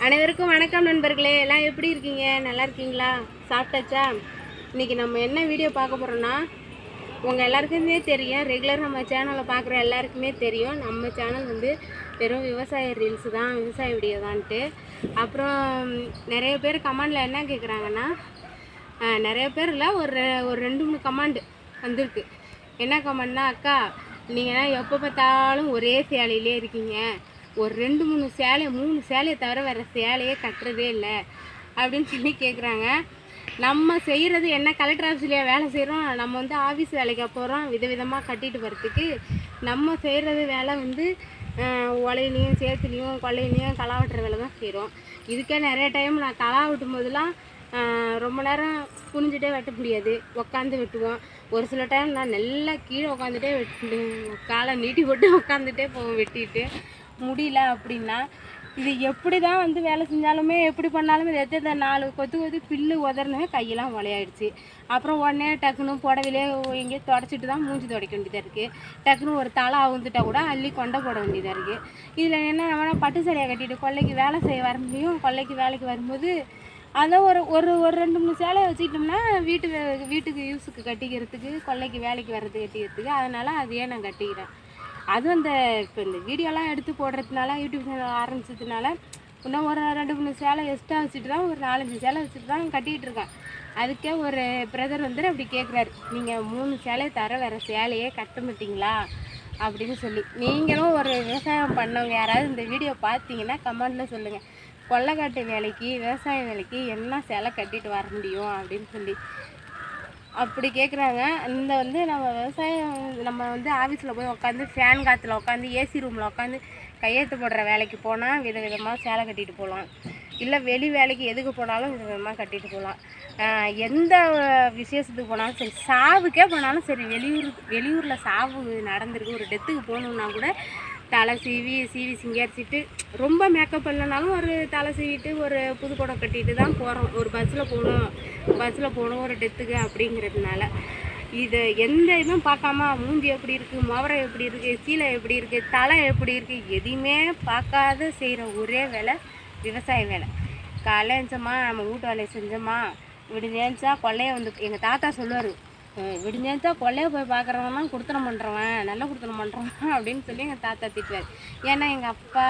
அனைவருக்கும் வணக்கம் நண்பர்களே. எல்லாம் எப்படி இருக்கீங்க? நல்லா இருக்கீங்களா? சாப்பிட்டாச்சா? இன்றைக்கி நம்ம என்ன வீடியோ பார்க்க போகிறோன்னா உங்கள் எல்லாருக்குமே தெரியும். ரெகுலர் நம்ம சேனலை பார்க்குற எல்லாருக்குமே தெரியும். நம்ம சேனல் வந்து வெறும் விவசாய ரீல்ஸு தான் விவசாய வீடியோ தான்ட்டு. அப்புறம் நிறைய பேர் கமெண்டில் என்ன கேட்குறாங்கன்னா நிறைய பேரில் ஒரு ரெ- ஒரு ரெண்டு மூணு கமாண்டு வந்திருக்கு. என்ன கமெண்ட்னா அக்கா நீங்கள் எப்போ பார்த்தாலும் ஒரே சேலையிலே இருக்கீங்க. ஒரு ரெண்டு மூணு சேலை மூணு சேலையை தவிர வேறு சேலையே கட்டுறதே இல்லை அப்படின்னு சொல்லி கேட்குறாங்க நம்ம செய்கிறது என்ன? கலெக்டர் ஆஃபீஸ்லேயே வேலை செய்கிறோம் நம்ம வந்து ஆஃபீஸ் வேலைக்கு போகிறோம் விதவிதமாக கட்டிட்டு வரத்துக்கு நம்ம செய்கிறது வேலை வந்து ஆஹ், உலையிலையும் சேத்துலேயும் கொள்ளையிலையும் களை வெட்டுற வேலை தான் செய்கிறோம் இதுக்கே நிறைய டைம் நான் களை வெட்டும் போதெல்லாம் ரொம்ப நேரம் குனிஞ்சிட்டே வெட்ட முடியாது. உட்காந்து வெட்டுவோம். ஒரு சில டைம் நான் நல்லா கீழே உட்காந்துட்டே வெட்டு காலை நீட்டி போட்டு உட்காந்துட்டே போவோம் வெட்டிட்டு. முடியல அப்படின்னா இது எப்படி தான் வந்து வேலை செஞ்சாலுமே எப்படி பண்ணாலும் இது எத்த நாலு கொத்து கொத்து பில்லு உதறனவே கையெல்லாம் வளையாயிடுச்சு. அப்புறம் உடனே டக்குன்னு புடவையிலே எங்கேயோ தொடச்சிட்டு தான் மூஞ்சி துடைக்க வேண்டியதாக இருக்குது டக்குன்னு ஒரு தலை அவுந்துட்டால் கூட அள்ளி கொண்டை போட வேண்டியதாக இருக்குது இதில் என்ன நம்ம பட்டு சரியாக கட்டிட்டு கொல்லைக்கு வேலை செய்ய வர முடியும். கொல்லைக்கு வேலைக்கு வரும்போது அதான் ஒரு ஒரு ஒரு ரெண்டு மூணு சேலையை வச்சுக்கிட்டோம்னா வீட்டு வீட்டுக்கு யூஸுக்கு கட்டிக்கிறதுக்கு கொல்லைக்கு வேலைக்கு வர்றது கட்டிக்கிறதுக்கு அதனால் அதையே நான் கட்டிக்கிறேன். அதுவும் அந்த இப்போ இந்த வீடியோலாம் எடுத்து போடுறதுனால யூடியூப் சேனல் ஆரம்பிச்சதுனால இன்னும் ஒரு ரெண்டு மூணு சேலை எக்ஸ்ட்ரா வச்சுட்டு தான் ஒரு நாலஞ்சு சேலை வச்சுட்டு தான் கட்டிகிட்டு இருக்கேன். அதுக்கே ஒரு பிரதர் வந்து அப்படி கேட்குறாரு நீங்கள் மூணு சேலையை தர வேறு சேலையே கட்ட மாட்டிங்களா? அப்படின்னு சொல்லி. நீங்களும் ஒரு விவசாயம் பண்ணவங்க யாராவது இந்த வீடியோ பார்த்தீங்கன்னா கமெண்டில் சொல்லுங்கள் கொள்ளைக்காட்டு வேலைக்கு விவசாய வேலைக்கு என்ன சேலை கட்டிட்டு வர முடியும் அப்படின்னு சொல்லி. அப்படி கேட்குறாங்க இந்த வந்து நம்ம விவசாயம் நம்ம வந்து ஆஃபீஸில் போய் உட்காந்து ஃபேன் காற்றுல உட்காந்து ஏசி ரூமில் உட்காந்து கையெழுத்து போடுற வேலைக்கு போனால் வித விதமாக சேலை கட்டிட்டு போகலாம் இல்லை வெளி வேலைக்கு எதுக்கு போனாலும் வித விதமாக கட்டிட்டு போகலாம் எந்த விசேஷத்துக்கு போனாலும் சரி சாவுக்கே போனாலும் சரி வெளியூர் வெளியூரில் சாவு நடந்திருக்கு ஒரு டெத்துக்கு போகணுன்னா கூட தலை சீவி சீவி சிங்காரிச்சிட்டு ரொம்ப மேக்கப் இல்லைனாலும் ஒரு தலை சீவிட்டு ஒரு புது குடம் கட்டிட்டு தான் போகிறோம் ஒரு பஸ்ஸில் போகணும் பஸ்ஸில் போகணும் ஒரு டெத்துக்கு அப்படிங்கிறதுனால. இது எந்த இதுவும் பார்க்காம மூஞ்சி எப்படி இருக்குது முவரம் எப்படி இருக்குது சீலை எப்படி இருக்குது தலை எப்படி இருக்குது எதையுமே பார்க்காத செய்கிற ஒரே வேலை விவசாய வேலை. காலையில் எழுந்தோமா நம்ம வீட்டு வேலையை செஞ்சோமா இப்படி நினச்சா கொள்ளைய வந்து எங்கள் தாத்தா சொல்லுவார் விடிஞ்சேஞ்சா கொள்ளைய போய் பார்க்குறவன்லாம் கொடுத்தனம் பண்ணுறவன் நல்லா கொடுத்தனம் பண்ணுறவன் அப்படின்னு சொல்லி எங்கள் தாத்தா திட்டுவார். ஏன்னா எங்கள் அப்பா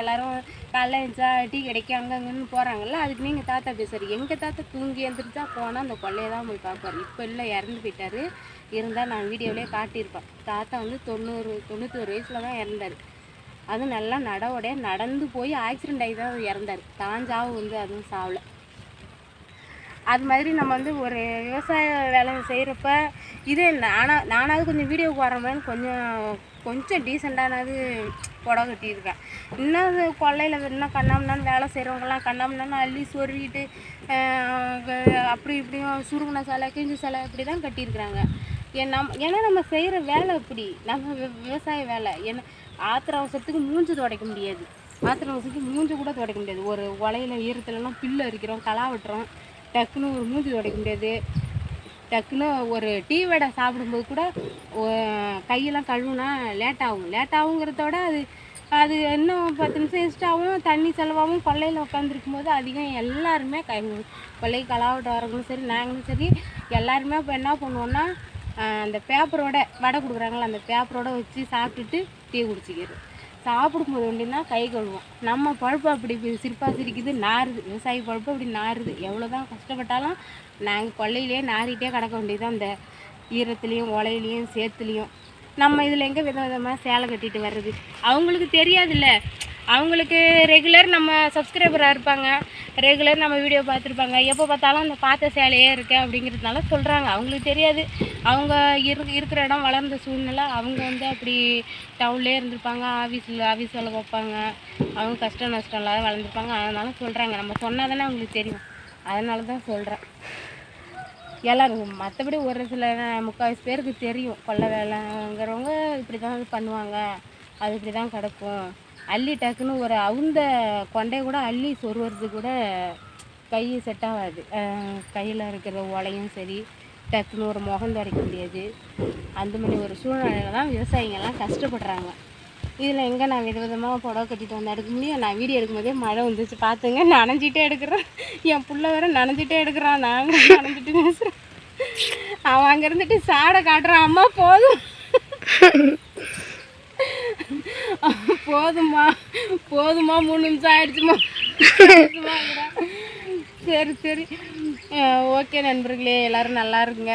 எல்லோரும் காலைல எழுந்தா டீ கிடைக்க அங்கங்கன்னு போகிறாங்கல்ல அதுக்கு எங்கள் தாத்தா பேசுவார். எங்கள் தாத்தா தூங்கி எழுந்திரிச்சா போனால் அந்த கொள்ளையை தான் போய் பார்ப்பார். இப்போ இல்லை இறந்து போயிட்டார். இருந்தால் நான் வீடியோவிலே காட்டியிருப்பேன். தாத்தா வந்து தொண்ணூறு தொண்ணூத்தொரு வயசில் தான் இறந்தார். அதுவும் நல்லா நடவோடைய நடந்து போய் ஆக்சிடென்ட் ஆகி தான் இறந்தார். தாஞ்சாவும் வந்து அதுவும் சாவலை. அது மாதிரி நம்ம வந்து ஒரு விவசாய வேலை செய்கிறப்ப இது நானாக நானாவது கொஞ்சம் வீடியோக்கு வரமேன்னு கொஞ்சம் கொஞ்சம் டீசெண்டானது புடவை கட்டியிருக்கேன். இன்னும் கொள்ளையில் இன்னும் கண்ணாமண்ணான்னு வேலை செய்கிறவங்கலாம் கண்ணாமண்ணான்னு அள்ளி சொருவிட்டு அப்படி இப்படியும் சுருங்கின சேலை கிஞ்சி சிலை இப்படி தான் கட்டியிருக்கிறாங்க. ஏன்னா நம் ஏன்னா நம்ம செய்கிற வேலை இப்படி நம்ம வி- விவசாய வேலை. ஏன்னா ஆத்திர அவசரத்துக்கு மூஞ்சி துடைக்க முடியாது. ஆத்திர அவசரத்துக்கு மூஞ்சி கூட துடைக்க முடியாது. ஒரு உலையில ஈரத்துலலாம் பில்லு அரிக்கிறோம் களா வெட்டுறோம். டக்குன்னு ஒரு மூஞ்சி துடைக்க முடியாது. டக்குன்னு ஒரு டீ வடை சாப்பிடும்போது கூட கையெல்லாம் கழுவுனா லேட் ஆகும். லேட் ஆகுங்கிறத விட அது அது இன்னும் பத்து நிமிஷம் எக்ஸ்ட்ராவும் தண்ணி செலவாகவும் கொல்லையில் உட்காந்துருக்கும் போது அதிகம் எல்லாருமே கை கொள்ளை கலாவட்ட வரவங்களும் சரி நாங்களும் சரி எல்லாருமே இப்போ என்ன பண்ணுவோன்னா அந்த பேப்பரோட வடை கொடுக்குறாங்களா அந்த பேப்பரோட வச்சு சாப்பிட்டுட்டு டீ குடிச்சிக்கிறது. சாப்பிடும்போது ஒண்டினா கை கழுவோம். நம்ம பழுப்பு அப்படி சிரிப்பாக சிரிக்குது நாறுது விவசாயி பழுப்பு அப்படி நாறுது எவ்வளோ தான் கஷ்டப்பட்டாலும் நாங்கள் கொல்லையிலேயே நாரிட்டே கிடக்க வேண்டியது அந்த ஈரத்துலேயும் உலையிலையும் சேத்துலேயும். நம்ம இதில் எங்கே வித விதமாக சேலை கட்டிட்டு வர்றது? அவங்களுக்கு தெரியாதுல்ல. அவங்களுக்கு ரெகுலர் நம்ம சப்ஸ்கிரைபராக இருப்பாங்க. ரெகுலர் நம்ம வீடியோ பார்த்துருப்பாங்க. எப்போ பார்த்தாலும் அந்த பார்த்த சேலையே இருக்கு அப்படிங்கிறதுனால சொல்கிறாங்க அவங்களுக்கு தெரியாது. அவங்க இரு இருக்கிற இடம் வளர்ந்த சூழ்நிலை அவங்க வந்து அப்படி டவுன்லேயே இருந்திருப்பாங்க. ஆஃபீஸில் ஆஃபீஸ் வேலை பார்ப்பாங்க. அவங்க கஷ்டம் நஷ்டம் இல்லாத வளர்ந்துருப்பாங்க. அதனால சொல்கிறாங்க நம்ம சொன்னால் தானே அவங்களுக்கு தெரியும். அதனால தான் சொல்கிறேன் எல்லாரும் மற்றபடி ஒரு சில முக்கால்வாசி பேருக்கு தெரியும். கொல்லை வேலைங்கிறவங்க இப்படி தான் பண்ணுவாங்க. அது இப்படி தான் கிடக்கும். அள்ளி டக்குன்னு ஒரு அவுந்த கொண்டை கூட அள்ளி சொருவது கூட கை செட் ஆகாது. கையில் இருக்கிற ஓலையும் சரி டக்குன்னு ஒரு முகம் துடைக்க முடியாது. அந்த மாதிரி ஒரு சூழ்நிலையில தான் விவசாயிங்கெல்லாம் கஷ்டப்படுறாங்க. இதில் எங்கே நான் விதவிதமாக புடவை கட்டிட்டு வந்து எடுக்க முடியும்? நான் வீடியோ எடுக்கும்போதே மழை வந்துச்சு. பார்த்துங்க நனைஞ்சிட்டே எடுக்கிறேன். என் பிள்ளை வேற நனைஞ்சிட்டே எடுக்கிறான். நாங்கள் நனைஞ்சிட்டு பேசுகிறேன் அவன் அங்கே இருந்துட்டு சாடை காட்டுறான். அம்மா போதும். போதுமா போதுமா மூணு நிமிஷம் ஆயிடுச்சுமா. சரி சரி. ஓகே நண்பர்களே எல்லாரும் நல்லா இருங்க.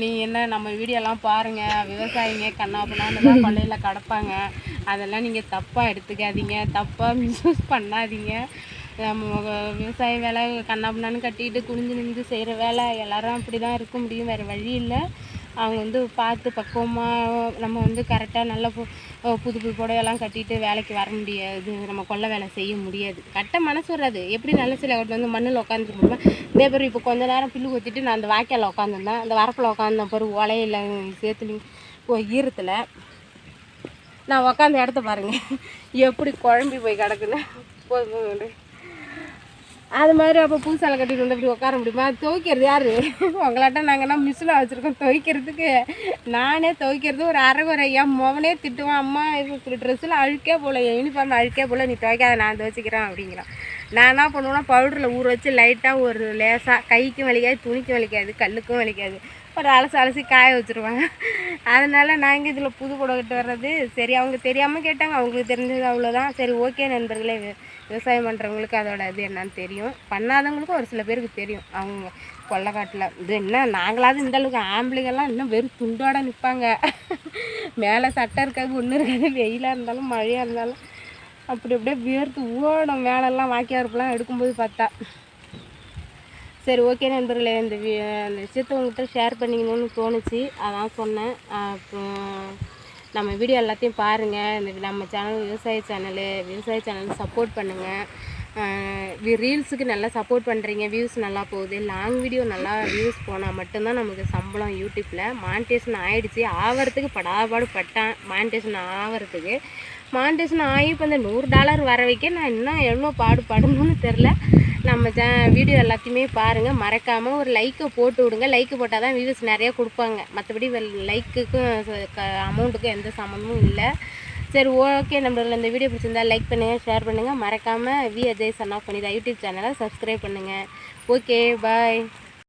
நீ என்ன நம்ம வீடியோலாம் பாருங்கள் விவசாயிங்க கண்ணாப்பண்ணான்னு தான் கொள்ளையில் கிடப்பாங்க. அதெல்லாம் நீங்கள் தப்பாக எடுத்துக்காதீங்க. தப்பாக மிஸ்யூஸ் பண்ணாதீங்க. நம்ம விவசாய வேலை கண்ணாப்பண்ணான்னு கட்டிட்டு குனிஞ்சு நிமிந்து செய்கிற வேலை எல்லாரும் அப்படி தான் இருக்க முடியும். வேறு வழி இல்லை. அவங்க வந்து பார்த்து பக்குவமாக நம்ம வந்து கரெக்டாக நல்ல பு புது புது புடவையெல்லாம் கட்டிட்டு வேலைக்கு வர முடியாது. நம்ம கொல்லை வேலை செய்ய முடியாது. கரெக்டாக மனசு வராது. எப்படி நல்ல சில கட்டு வந்து மண்ணில் உட்காந்துட்டு முடியுமா இதே பேர் இப்போ கொஞ்ச நேரம் புல்லு கொத்திட்டு நான் அந்த வாய்க்காலில் உட்காந்துருந்தேன் அந்த வரப்பில் உட்காந்தேன் பாரு ஓலையில் சேர்த்துலையும் ஓ ஈரத்தில். நான் உட்காந்த இடத்த பாருங்க. எப்படி குழம்பி போய் கிடக்குன்னு. போதும். அது மாதிரி அப்போ பூசாலை கட்டிட்டு வந்து இப்படி உட்கார முடியுமா? துவைக்கிறது யாரு? உங்களாட்ட என்ன மிஷினை வச்சுருக்கோம் துவைக்கிறதுக்கு. நானே துவைக்கிறது ஒரு அரைகுறை. என் மோவனே திட்டுவான் அம்மா இது ட்ரெஸ்ஸில் அழுக்கே போல என் யூனிஃபார்ம் அழுக்கே போல நீ துவைக்காத நான் துவைச்சிக்கிறேன் அப்படிங்கிறான். நான் என்ன பண்ணுவேன்னா பவுடரில் ஊற வச்சு லைட்டாக ஒரு லேசாக கைக்கும் வலிக்காது துணிக்கும் வலிக்காது கல்லுக்கும் வலிக்காது. ஒரு அலசி அலசி காய வச்சுருவாங்க அதனால் நாங்கள் இதில் புது புடவை கட்டு வர்றது? சரி அவங்க தெரியாமல் கேட்டாங்க அவங்களுக்கு தெரிஞ்சது அவ்வளோதான் சரி ஓகே நண்பர்களே விவசாயம் பண்ணுறவங்களுக்கு அதோட இது என்னன்னு தெரியும். பண்ணாதவங்களுக்கும் ஒரு சில பேருக்கு தெரியும். அவங்க கொள்ளக்காட்டில் இது என்ன? நாங்களாவது இந்த அளவுக்கு ஆம்பளைங்கெல்லாம் இன்னும் வெறும் துண்டோட நிற்பாங்க மேலே சட்டை இருக்காது ஒன்றும் இருக்காது. வெயிலாக இருந்தாலும் மழையாக இருந்தாலும். அப்படி அப்படியே வியர்த்து ஓடும். மேலெல்லாம் வாக்கியாருப்பெல்லாம் எடுக்கும்போது பார்த்தா. சரி ஓகே நண்பர்களே. இந்த வி- விஷயத்த உங்கள்கிட்ட ஷேர் பண்ணிக்கணும்னு தோணுச்சு. அதான் சொன்னேன். அப்புறம் நம்ம வீடியோ எல்லாத்தையும் பாருங்கள் இந்த நம்ம சேனல் விவசாய சேனலு விவசாய சேனல் சப்போர்ட் பண்ணுங்கள் ரீல்ஸுக்கு நல்லா சப்போர்ட் பண்ணுறீங்க வியூஸ் நல்லா போகுது. லாங் வீடியோ நல்லா வியூஸ் போனால் மட்டும்தான் நமக்கு சம்பளம் யூடியூப்பில் மானிட்டேஷன் ஆகிடுச்சி ஆகிறதுக்கு படாபாடு பட்டேன். மானிட்டேஷன் ஆகிறதுக்கு மானிட்டேஷன் ஆகி இப்போ இந்த நூறு டாலர் வர வைக்க நான் இன்னும் எவ்வளோ பாடுபடணும்னு தெரில நம்ம ஜ வீடியோ எல்லாத்தையுமே பாருங்கள் மறக்காமல் ஒரு லைக்கை போட்டு விடுங்க. லைக்கு போட்டால் தான் வியூஸ் நிறையா கொடுப்பாங்க. மற்றபடி லைக்குக்கும் அமௌண்ட்டுக்கும் எந்த சம்மந்தமும் இல்லை. சரி ஓகே நம்மளோட இந்த வீடியோ பிடிச்சிருந்தா லைக் பண்ணுங்கள் ஷேர் பண்ணுங்கள் மறக்காமல் வி அஜய் சன் ஆஃப் பண்ணிதா யூடியூப் சேனலை சப்ஸ்கிரைப் பண்ணுங்கள் ஓகே பாய்